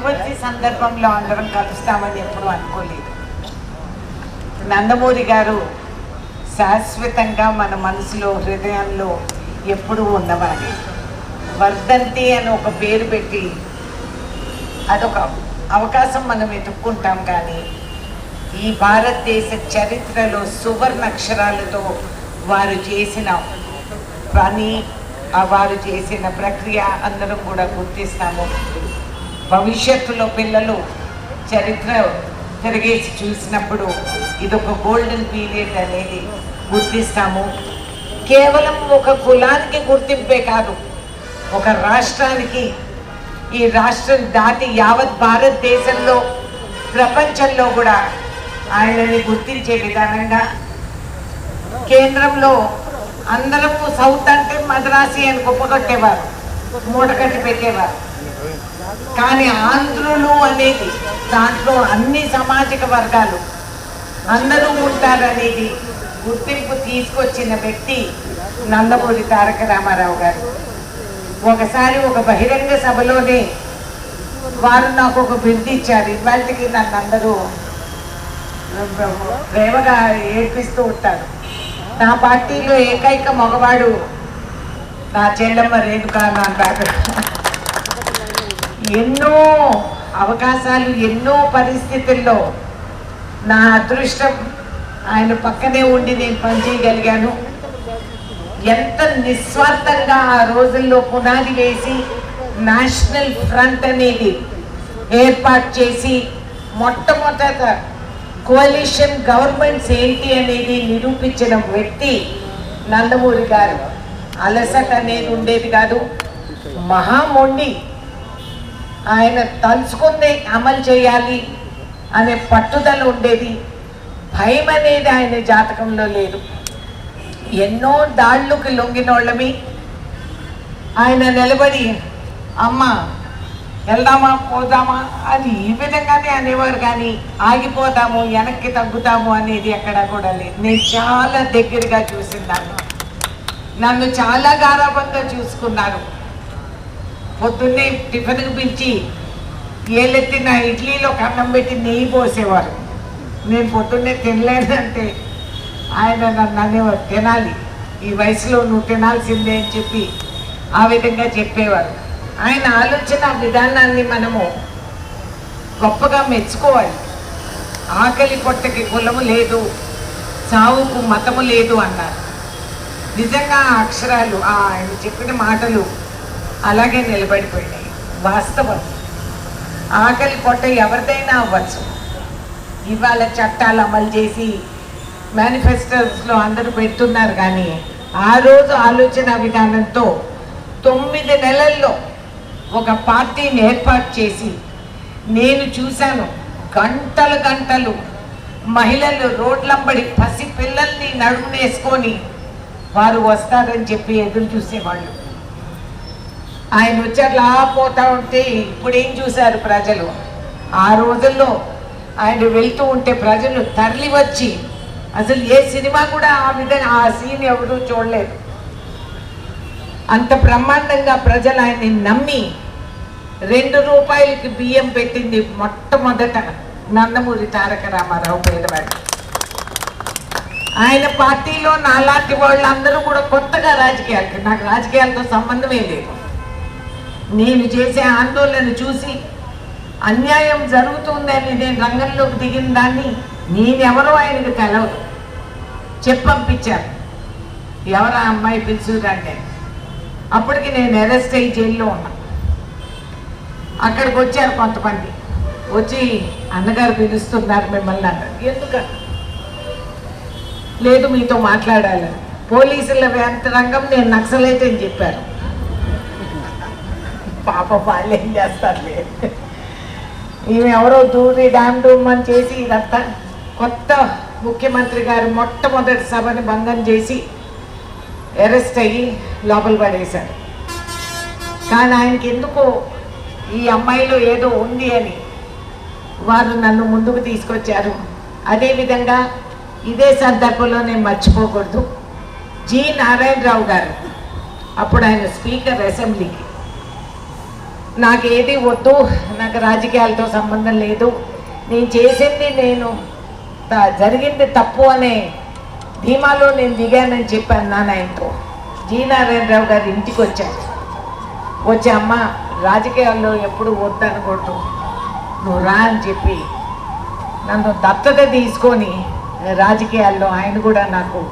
ఇటువంటి సందర్భంలో అందరం కలుస్తామని ఎప్పుడూ అనుకోలేదు. నందమూరి గారు శాశ్వతంగా మన మనసులో హృదయంలో ఎప్పుడూ ఉన్నవారు వర్ధంతి అని ఒక పేరు పెట్టి అదొక అవకాశం మనం వెతుక్కుంటాం కానీ ఈ భారతదేశ చరిత్రలో సువర్ణ అక్షరాలతో వారు చేసిన పని వారు చేసిన ప్రక్రియ అందరం కూడా గుర్తిస్తాము. భవిష్యత్తులో పిల్లలు చరిత్ర తిరిగేసి చూసినప్పుడు ఇదొక గోల్డెన్ పీరియడ్ అనేది గుర్తిస్తాము. కేవలం ఒక కులానికి గుర్తింపే కాదు ఒక రాష్ట్రానికి. ఈ రాష్ట్రం దాటి యావత్ భారతదేశంలో ప్రపంచంలో కూడా ఆయనని గుర్తించే విధానంగా కేంద్రంలో అందరము సౌత్ అంటే మద్రాసి అని గొప్పగొట్టేవారు మూటకట్టి పెట్టేవారు. కానీ ఆంధ్రులు అనేది దాంట్లో అన్ని సామాజిక వర్గాలు అందరూ ఉంటారనేది గుర్తింపు తీసుకొచ్చిన వ్యక్తి నందమూరి తారక రామారావు గారు. ఒకసారి ఒక బహిరంగ సభలోనే వారు నాకు ఒక బిరుదు ఇచ్చారు. ఇవాళకి నన్ను అందరూ ప్రేమగా ఏడ్పిస్తూ ఉంటారు. నా పార్టీలో ఏకైక మగవాడు నా చెల్లెమ్మ రేణుకా అని అంటారు. ఎన్నో అవకాశాలు ఎన్నో పరిస్థితుల్లో నా అదృష్టం ఆయన పక్కనే ఉండి నేను పనిచేయగలిగాను. ఎంత నిస్వార్థంగా ఆ రోజుల్లో పునాది వేసి నేషనల్ ఫ్రంట్ అనేది ఏర్పాటు చేసి మొట్టమొదట కోalition గవర్నమెంట్స్ ఏంటి అనేది నిరూపించిన వ్యక్తి నందమూరి గారు. అలసట అనేది ఉండేది కాదు. మహామొండి ఆయన తలుచుకుందే అమలు చేయాలి అనే పట్టుదల ఉండేది. భయం అనేది ఆయన జాతకంలో లేదు. ఎన్నో దాళ్ళుకి లొంగినోళ్ళమి. ఆయన నిలబడి అమ్మ వెళ్దామా పోదామా? అని ఈ విధంగానే అనేవారు కానీ ఆగిపోదాము వెనక్కి తగ్గుతాము అనేది ఎక్కడా కూడా లేదు. నేను చాలా దగ్గరగా చూసిందాను నన్ను చాలా గారాబంగా చూసుకున్నారు. పొద్దున్నే టిఫిన్కి పిలిచి ఏలెత్తి నా ఇడ్లీలో కన్నం పెట్టి నెయ్యి పోసేవారు. నేను పొద్దున్నే తినలేదంటే ఆయన నన్ను అనేవారు తినాలి ఈ వయసులో నువ్వు తినాల్సిందే అని చెప్పి ఆ విధంగా చెప్పేవారు. ఆయన ఆలోచన విధానాన్ని మనము గొప్పగా మెచ్చుకోవాలి. ఆకలి పొట్టకి కులము లేదు చావుకు మతము లేదు అన్నారు. నిజంగా ఆ అక్షరాలు ఆయన చెప్పిన మాటలు అలాగే నిలబడిపోయినాయి. వాస్తవం. ఆకలి పొట్ట ఎవరిదైనా అవ్వచ్చు. ఇవాళ చట్టాలు అమలు చేసి మేనిఫెస్టోస్లో అందరూ పెడుతున్నారు కానీ ఆ రోజు ఆలోచన విధానంతో తొమ్మిది నెలల్లో ఒక పార్టీని ఏర్పాటు చేసి నేను చూశాను గంటలు గంటలు మహిళలు రోడ్లంబడి పసి పిల్లల్ని నడుమునేసుకొని వారు వస్తారని చెప్పి ఎదురు చూసేవాళ్ళు. ఆయన వచ్చి అట్లా పోతా ఉంటే ఇప్పుడు ఏం చూశారు ప్రజలు? ఆ రోజుల్లో ఆయన వెళ్తూ ఉంటే ప్రజలు తరలి వచ్చి అసలు ఏ సినిమా కూడా ఆ విధంగా ఆ సీన్ ఎవరూ చూడలేదు. అంత బ్రహ్మాండంగా ప్రజలు ఆయన్ని నమ్మి రెండు రూపాయలకి బియ్యం పెట్టింది మొట్టమొదట నందమూరి తారక రామారావు పేదవాడు ఆయన పార్టీలో నాలాంటి వాళ్ళందరూ కూడా కొత్తగా రాజకీయాలకి నాకు రాజకీయాలతో సంబంధమే లేదు. నేను చేసే ఆందోళన చూసి అన్యాయం జరుగుతుందని నేను రంగంలోకి దిగిన దాన్ని నేనెవరో ఆయనకు తెలవదు చెప్పంపించాను. ఎవరా అమ్మాయి పిలుచురంటే అప్పటికి నేను అరెస్ట్ అయ్యి జైల్లో ఉన్నా. అక్కడికి వచ్చారు కొంతమంది. వచ్చి అన్నగారు పిలుస్తున్నారు మిమ్మల్ని అన్నారు. ఎందుకు? లేదు మీతో మాట్లాడాలి పోలీసుల యంత్రాంగం నేను నక్సలైతే అని చెప్పారు. పాప వాళ్ళు ఏం చేస్తారులే ఈమె ఎవరో దూరి డామ్ డూమ్ అని చేసి ఇదంతా కొత్త ముఖ్యమంత్రి గారు మొట్టమొదటి సభని భంగం చేసి అరెస్ట్ అయ్యి లోపల పడేశారు. కానీ ఆయనకి ఎందుకో ఈ అమ్మాయిలో ఏదో ఉంది అని వారు నన్ను ముందుకు తీసుకొచ్చారు. అదేవిధంగా ఇదే సందర్భంలో నేను మర్చిపోకూడదు. జి. నారాయణరావు గారు అప్పుడు ఆయన స్పీకర్ అసెంబ్లీకి నాకు ఏది వద్దు నాకు రాజకీయాలతో సంబంధం లేదు. నేను చేసింది నేను త- జరిగింది తప్పు అనే ధీమాలో నేను దిగానని చెప్పాను నాన్న ఆయనతో. జీ నారాయణరావు గారి ఇంటికి వచ్చాను వచ్చే అమ్మ రాజకీయాల్లో ఎప్పుడు వద్దనుకోవటం నువ్వు రా అని చెప్పి నన్ను దత్తత తీసుకొని రాజకీయాల్లో ఆయన కూడా నాకు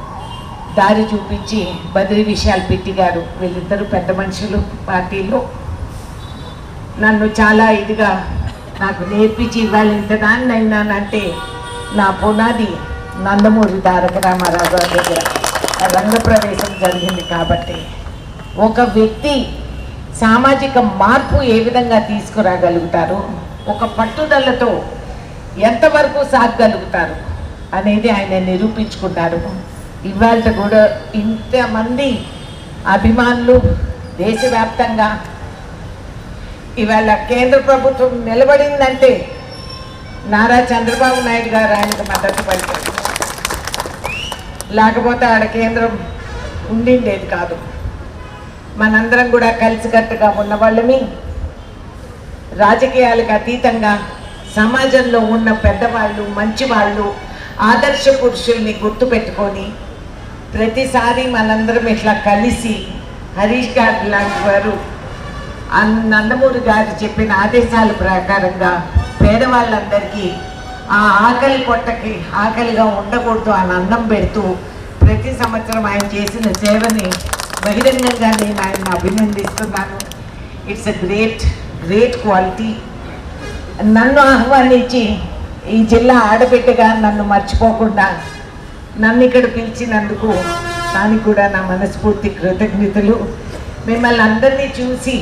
దారి చూపించి బదిలీ విషయాలు పెట్టిగారు. వీళ్ళిద్దరూ పెద్ద మనుషులు పార్టీలో. నన్ను చాలా ఇదిగా నాకు నేర్పించి ఇవ్వాలి. ఇంతదాన్ని అయినానంటే నా పునాది నందమూరి తారక రామారావు గారి దగ్గర రంగప్రవేశం జరిగింది కాబట్టి ఒక వ్యక్తి సామాజిక మార్పు ఏ విధంగా తీసుకురాగలుగుతారు? ఒక పట్టుదలతో ఎంతవరకు సాగగలుగుతారు అనేది ఆయన నిరూపించుకున్నారు. ఇవాళ కూడా ఇంతమంది అభిమానులు దేశవ్యాప్తంగా ఇవాళ కేంద్ర ప్రభుత్వం నిలబడిందంటే నారా చంద్రబాబు నాయుడు గారు ఆయనకు మద్దతు పలికారు. లేకపోతే ఆడ కేంద్రం ఉండిండేది కాదు. మనందరం కూడా కలిసికట్టుగా ఉన్నవాళ్ళమి. రాజకీయాలకు అతీతంగా సమాజంలో ఉన్న పెద్దవాళ్ళు మంచివాళ్ళు ఆదర్శ పురుషుల్ని గుర్తుపెట్టుకొని ప్రతిసారి మనందరం ఇట్లా కలిసి హరీష్ గారు లాంటి వారు నందమూరి గారు చెప్పిన ఆదేశాల ప్రకారంగా పేదవాళ్ళందరికీ ఆ ఆకలి పొట్టకి ఆకలిగా ఉండకూడదు అని అన్నం పెడుతూ ప్రతి సంవత్సరం ఆయన చేసిన సేవని బహిరంగంగా నేను ఆయన అభినందిస్తున్నాను. It's a great great quality నన్ను ఆహ్వానించి ఈ జిల్లా ఆడబిడ్డగా నన్ను మర్చిపోకుండా నన్ను ఇక్కడ పిలిచినందుకు దానికి కూడా నా మనస్ఫూర్తి కృతజ్ఞతలు. మిమ్మల్ని అందరినీ చూసి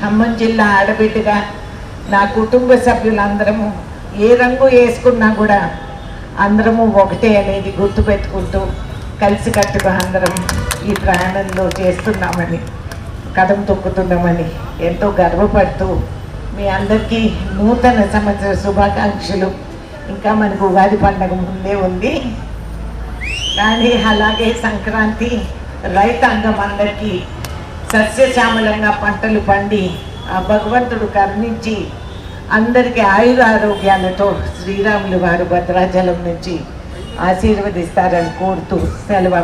ఖమ్మం జిల్లా ఆడబిడ్డగా నా కుటుంబ సభ్యులందరము ఏ రంగు వేసుకున్నా కూడా అందరము ఒకటే అనేది గుర్తుపెట్టుకుంటూ కలిసికట్టుగా అందరం ఈ ప్రయాణంలో చేస్తున్నామని కథం తొక్కుతున్నామని ఎంతో గర్వపడుతూ మీ అందరికీ నూతన సంవత్సర శుభాకాంక్షలు. ఇంకా మనకు ఉగాది పండగ ముందే ఉంది. కానీ అలాగే సంక్రాంతి రైతాంగం అందరికీ సస్యశ్యామలంగా పంటలు పండి ఆ భగవంతుడు కరుణించి అందరికీ ఆయుర ఆరోగ్యాలతో శ్రీరాములు వారు భద్రాచలం నుంచి ఆశీర్వదిస్తారని కోరుతూ సెలవు